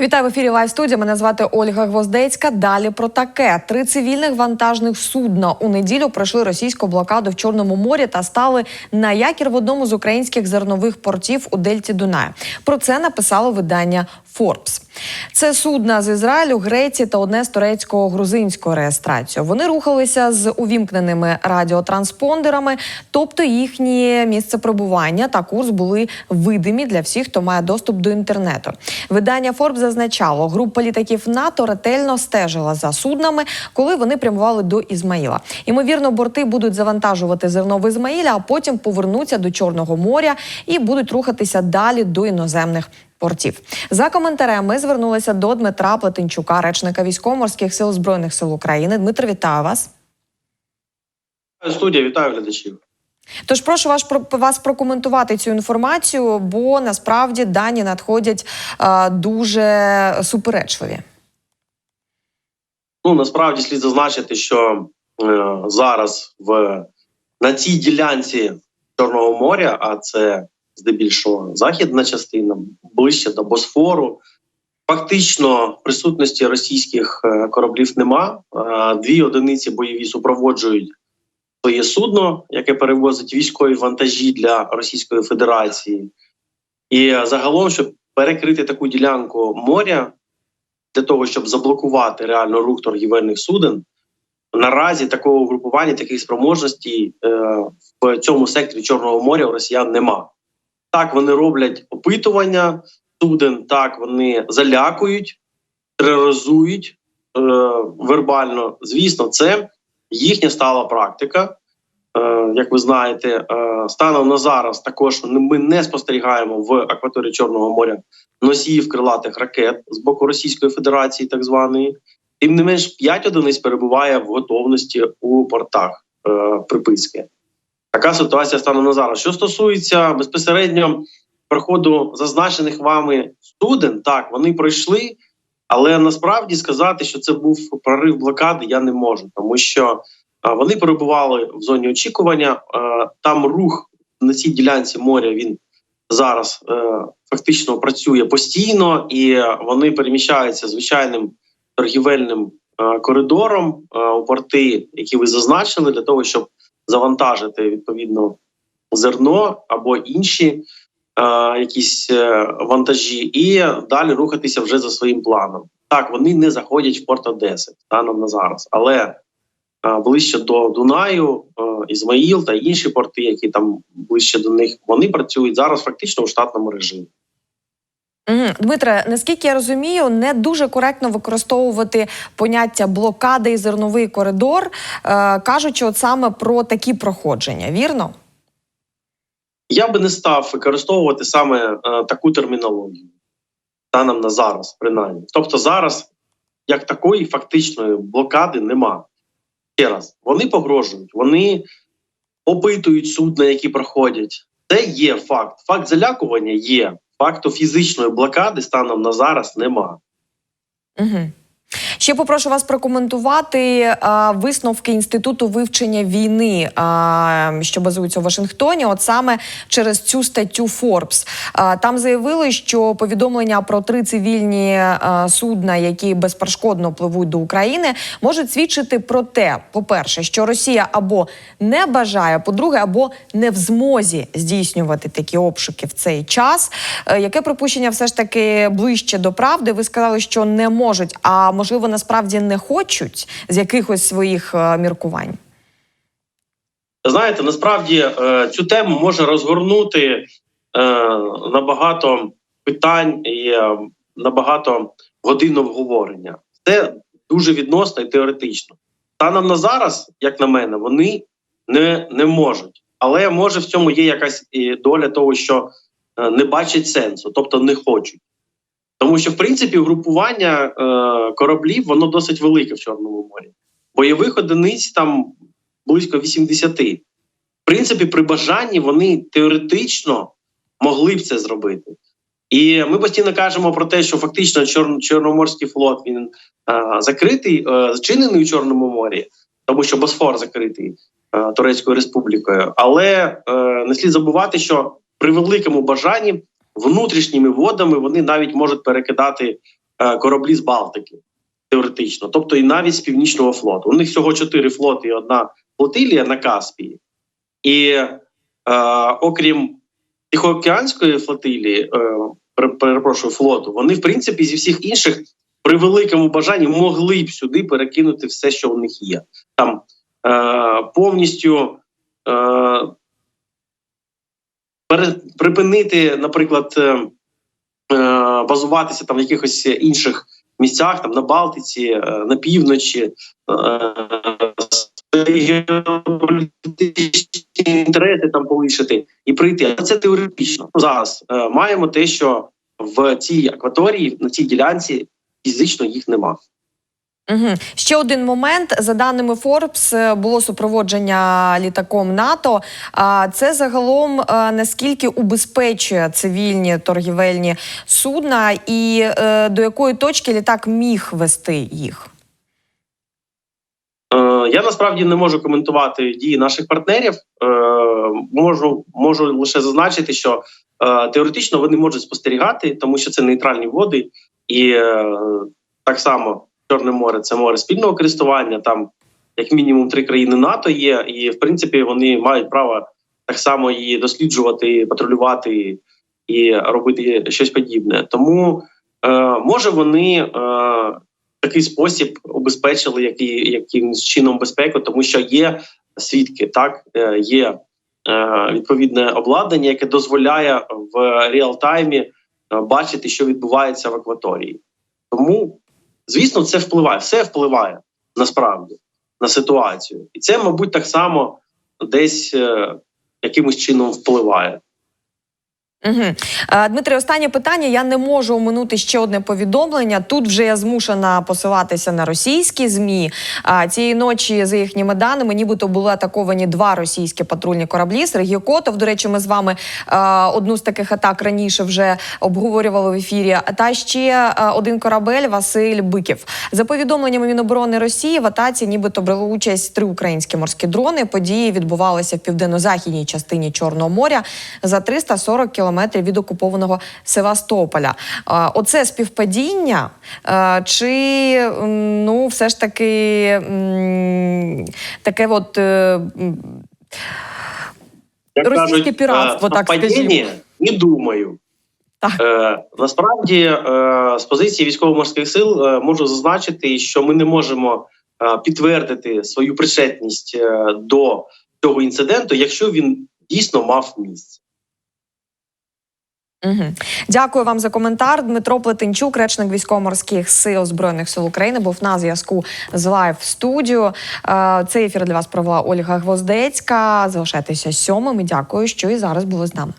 Вітаю в ефірі Лайв студія. Мене звати Ольга Гвоздецька. Далі про таке: три цивільних вантажних судна у неділю пройшли російську блокаду в Чорному морі та стали на якір в одному з українських зернових портів у Дельті Дунаю. Про це написало видання Forbes. Це судна з Ізраїлю, Греції та одне з турецько-грузинською реєстрацією. Вони рухалися з увімкненими радіотранспондерами, тобто їхнє місце перебування та курс були видимі для всіх, хто має доступ до інтернету. Видання Forbes зазначало, група літаків НАТО ретельно стежила за суднами, коли вони прямували до Ізмаїла. Ймовірно, борти будуть завантажувати зерно в Ізмаїля, а потім повернуться до Чорного моря і будуть рухатися далі до іноземних портів. За коментарем ми звернулися до Дмитра Плетенчука, речника військово-морських сил збройних сил України. Дмитро, вітаю вас. Студія, вітаю глядачів. Тож прошу вас вас прокоментувати цю інформацію, бо насправді дані надходять е, дуже суперечливі. Ну насправді слід зазначити, що е, зараз в на цій ділянці Чорного моря, а це здебільшого західна частина, ближче до Босфору. Фактично присутності російських е, кораблів нема. Е, дві одиниці бойові супроводжують своє судно, яке перевозить військові вантажі для Російської Федерації, і загалом, щоб перекрити таку ділянку моря для того, щоб заблокувати реально рух торгівельних суден, наразі такого угрупування, таких спроможностей е, в цьому секторі Чорного моря у росіян нема. Так, вони роблять опитування суден, так вони залякують, тероризують е, вербально. Звісно, це їхня стала практика. Е, як ви знаєте, е, станом на зараз також ми не спостерігаємо в акваторії Чорного моря носіїв крилатих ракет з боку Російської Федерації, так званої. Тим не менш, 5 одиниць перебуває в готовності у портах е, приписки. Така ситуація станом на зараз. Що стосується безпосередньо проходу зазначених вами суден, так вони пройшли, але насправді сказати, що це був прорив блокади, я не можу, тому що вони перебували в зоні очікування. Там рух на цій ділянці моря він зараз е, фактично працює постійно, і вони переміщаються звичайним торгівельним е, коридором е, у порти, які ви зазначили, для того, щоб завантажити відповідно зерно або інші якісь е, вантажі, і далі рухатися вже за своїм планом. Так, вони не заходять в порт Одеси станом на зараз, але е, ближче до Дунаю, е, Ізмаїл та інші порти, які там ближче до них, вони працюють зараз фактично у штатному режимі. Дмитре, наскільки я розумію, не дуже коректно використовувати поняття блокади і зерновий коридор, е, кажучи, от саме про такі проходження, вірно? Я би не став використовувати саме е, таку термінологію станом на зараз, принаймні. Тобто, зараз як такої фактичної блокади нема. Ще раз, вони погрожують, вони опитують судна, які проходять. Це є факт. Факт залякування є. Факту фізичної блокади станом на зараз нема. Угу. Ще попрошу вас прокоментувати а, висновки інституту вивчення війни, а, що базується у Вашингтоні. От саме через цю статтю. А, там заявили, що повідомлення про три цивільні а, судна, які безперешкодно пливуть до України, можуть свідчити про те, по-перше, що Росія або не бажає, по-друге, або не в змозі здійснювати такі обшуки в цей час. Е, яке припущення все ж таки ближче до правди? Ви сказали, що не можуть, а можливо насправді не хочуть з якихось своїх е, міркувань? Знаєте, насправді е, цю тему може розгорнути е, на багато питань і е, на багато годин обговорення. Це дуже відносно і теоретично. Станом на зараз, як на мене, вони не, не можуть. Але може в цьому є якась доля того, що не бачать сенсу, тобто не хочуть. Тому що, в принципі, групування е, кораблів воно досить велике в Чорному морі. Бойових одиниць там близько 80. В принципі, при бажанні вони теоретично могли б це зробити. І ми постійно кажемо про те, що фактично Чор Чорноморський флот він е, закритий, е, зчинений у Чорному морі, тому що Босфор закритий е, Турецькою Республікою. Але е, не слід забувати, що при великому бажанні внутрішніми водами вони навіть можуть перекидати е, кораблі з Балтики, теоретично, тобто і навіть з Північного флоту. У них всього чотири флоти і одна флотилія на Каспії. І е, окрім Тихоокеанської флотилії, е, перепрошую, флоту, вони, в принципі, зі всіх інших при великому бажанні могли б сюди перекинути все, що у них є. Там е, повністю е, припинити, наприклад, е, е, базуватися там в якихось інших місцях, там на Балтиці, е, на півночі. Інтереси там полишити і прийти. А це теоретично. Зараз маємо те, що в цій акваторії, на цій ділянці фізично їх нема. Угу. Ще один момент. За даними Forbes, е, було супроводження літаком НАТО. А це загалом е, наскільки убезпечує цивільні торгівельні судна, і е, до якої точки літак міг вести їх? Я насправді не можу коментувати дії наших партнерів. Можу, можу лише зазначити, що теоретично вони можуть спостерігати, тому що це нейтральні води, і так само Чорне море це море спільного користування. Там як мінімум три країни НАТО є, і в принципі вони мають право так само її досліджувати, патрулювати і робити щось подібне. Тому е, може вони е, такий спосіб обезпечили який, якимось чином безпеку, тому що є свідки, так е, є е, відповідне обладнання, яке дозволяє в реал-таймі е, бачити, що відбувається в акваторії. Тому, звісно, це впливає, все впливає насправді на ситуацію, і це, мабуть, так само десь е, якимось чином впливає. Угу. Дмитре, останнє питання. Я не можу оминути ще одне повідомлення. Тут вже я змушена посилатися на російські змі. А, цієї ночі, за їхніми даними, нібито були атаковані два російські патрульні кораблі. Сергій Котов. До речі, ми з вами одну з таких атак раніше вже обговорювали в ефірі. Та ще один корабель Василь Биків. За повідомленнями Міноборони Росії в атаці, нібито брали участь три українські морські дрони. Події відбувалися в південно-західній частині Чорного моря за 340 кілометрів від окупованого Севастополя. Оце співпадіння, чи ну все ж таки таке от. е, Як Російське кажуть, піратство, е, так скажімо. Не думаю. Так. Е, насправді, е, з позиції військово-морських сил е, можу зазначити, що ми не можемо е, підтвердити свою причетність е, до цього інциденту, якщо він дійсно мав місце. Угу. Дякую вам за коментар. Дмитро Плетенчук, речник військово-морських сил збройних сил України, був на зв'язку з лайв студіо. Е, Цей ефір для вас провела Ольга Гвоздецька. Залишайтеся сьомим. і Дякую, що і зараз були з нами.